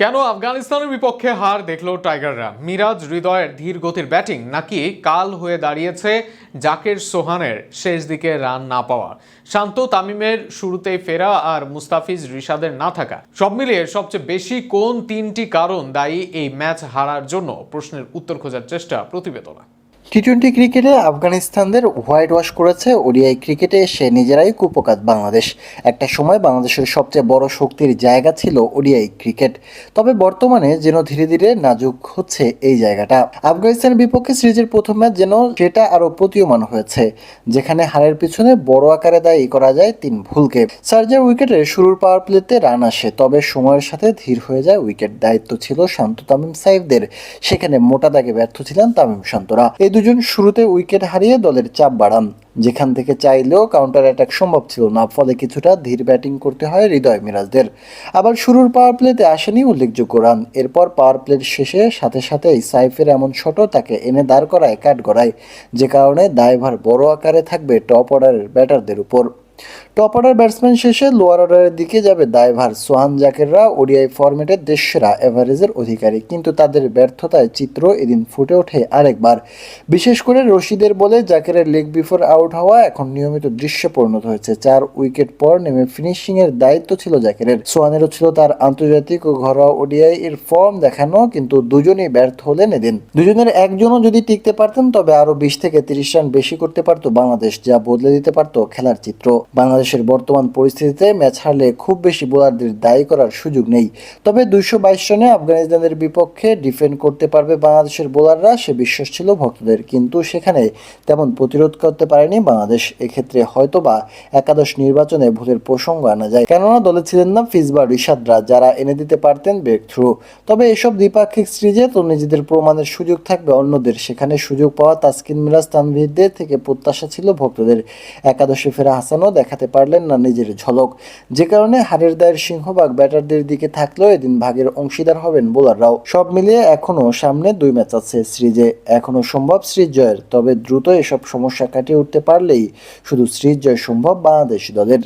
কেন আফগানিস্তানের বিপক্ষে হার দেখল টাইগাররা? মিরাজ হৃদয়ের ধীর গতির ব্যাটিং নাকি কাল হয়ে দাঁড়িয়েছে জাকের সোহানের শেষ দিকে রান না পাওয়া শান্ত তামিমের শুরুতেই ফেরা আর মুস্তাফিজ রিশাদের না থাকা। সব মিলিয়ে সবচেয়ে বেশি কোন তিনটি কারণ দায়ী এই ম্যাচ হারার জন্য? প্রশ্নের উত্তর খোঁজার চেষ্টা প্রতিবেদনা। টি টোয়েন্টি ক্রিকেটে আফগানিস্তানদের হোয়াইট ওয়াশ করেছে ওডিআই ক্রিকেটে এসে নিজেরাই কুপকাত বাংলাদেশ। একটা সময় বাংলাদেশের সবচেয়ে বড় শক্তির জায়গা ছিল ওডিআই ক্রিকেট তবে বর্তমানে যেন ধীরে ধীরে নাজুক হচ্ছে এই জায়গাটা। আফগানিস্তানের বিপক্ষে সিরিজের প্রথম ম্যাচ যেন সেটা আরও প্রতীয়মান হয়েছে, যেখানে হারের পিছনে বড় আকারে দায়ী করা যায় তিন ভুলকে। সার্জার উইকেটে শুরুর পাওয়ার প্লেতে রান আসে, তবে সময়ের সাথে ধীর হয়ে যায় উইকেট। দায়িত্ব ছিল শান্ত তামিম সাইফদের, সেখানে মোটা দাগে ব্যর্থ ছিলেন তামিম শান্তরা। এই দুজন শুরুতে উইকেট হারিয়ে দলের চাপ বাড়ান। যেখান থেকে চাইলেও কাউন্টার অ্যাটাক সম্ভব ছিল না, ফলে কিছুটা ধীর ব্যাটিং করতে হয় হৃদয় মিরাজদের। আবার শুরুর পাওয়ার প্লেতে আসেনি উল্লেখযোগ্য রান এরপর পাওয়ার প্লের শেষে সাথে সাথেই সাইফের এমন শটও তাকে এনে দাঁড় করায় কাট গড়ায় যে কারণে দায়ভার বড় আকারে থাকবে টপ অর্ডারের ব্যাটারদের উপর। টপ অর্ডার ব্যাটসম্যান শেষে লোয়ার অর্ডারের দিকে যাবে দায়ভার সোহান জাকেররা। ওডিআই ফরম্যাটের দেশসেরা এভারেজের অধিকারী। কিন্তু তাদের ব্যর্থতায় চিত্র এদিন ফুটে ওঠে আরেকবার। বিশেষ করে রশিদের বলে জাকেরের লেগ বিফোর আউট হওয়া এখন নিয়মিত দৃশ্যে পরিণত হয়েছে। চার উইকেট পর নেমে ফিনিশিংয়ের দায়িত্ব ছিল জাকেরের। সোহানেরও ছিল তার আন্তর্জাতিক ও ঘরোয়া ওডিআই এর ফর্ম দেখানো, কিন্তু দুজনেই ব্যর্থ হলেন এদিন। দুজনের একজনও যদি টিকতে পারতেন, তবে আরও বিশ থেকে তিরিশ রান বেশি করতে পারত বাংলাদেশ। যা বদলে দিতে পারত খেলার চিত্র। বাংলাদেশের বর্তমান পরিস্থিতিতে ম্যাচ হারলে খুব বেশি বোলারদের দায়ী করার সুযোগ নেই। তবে দুইশো বাইশ রানে আফগানিস্তানের বিপক্ষে ডিফেন্ড করতে পারবে বাংলাদেশের বোলাররা, সে বিশ্বাস ছিল ভক্তদের। কিন্তু সেখানে তেমন প্রতিরোধ করতে পারেনি বাংলাদেশ। এক্ষেত্রে হয়তোবা একাদশ নির্বাচনে ভুলের প্রসঙ্গ আনা যায়। কেননা দলে ছিলেন না ফিজবা রিশাদরা, যারা এনে দিতে পারতেন ব্রেক থ্রু তবে এসব দ্বিপাক্ষিক সিরিজে তো নিজেদের প্রমাণের সুযোগ থাকবে অন্যদের। সেখানে সুযোগ পাওয়া তাসকিন মিরাজ তানভীরদের থেকে প্রত্যাশা ছিল ভক্তদের। একাদশে ফেরা হাসানও দেখাতে পারলেন না নিজের ঝলক। যে কারণে হারের দায়ের সিংহভাগ ব্যাটারদের দিকে থাকলেও এদিন ভাগের অংশীদার হবেন বোলাররাও। সব মিলিয়ে এখনও সামনে দুই ম্যাচ আছে সিরিজে। এখনও সম্ভব সিরিজ জয়ের, তবে দ্রুত এসব সমস্যা কাটিয়ে উঠতে পারলেই শুধু সিরিজ জয় সম্ভব বাংলাদেশ দলের।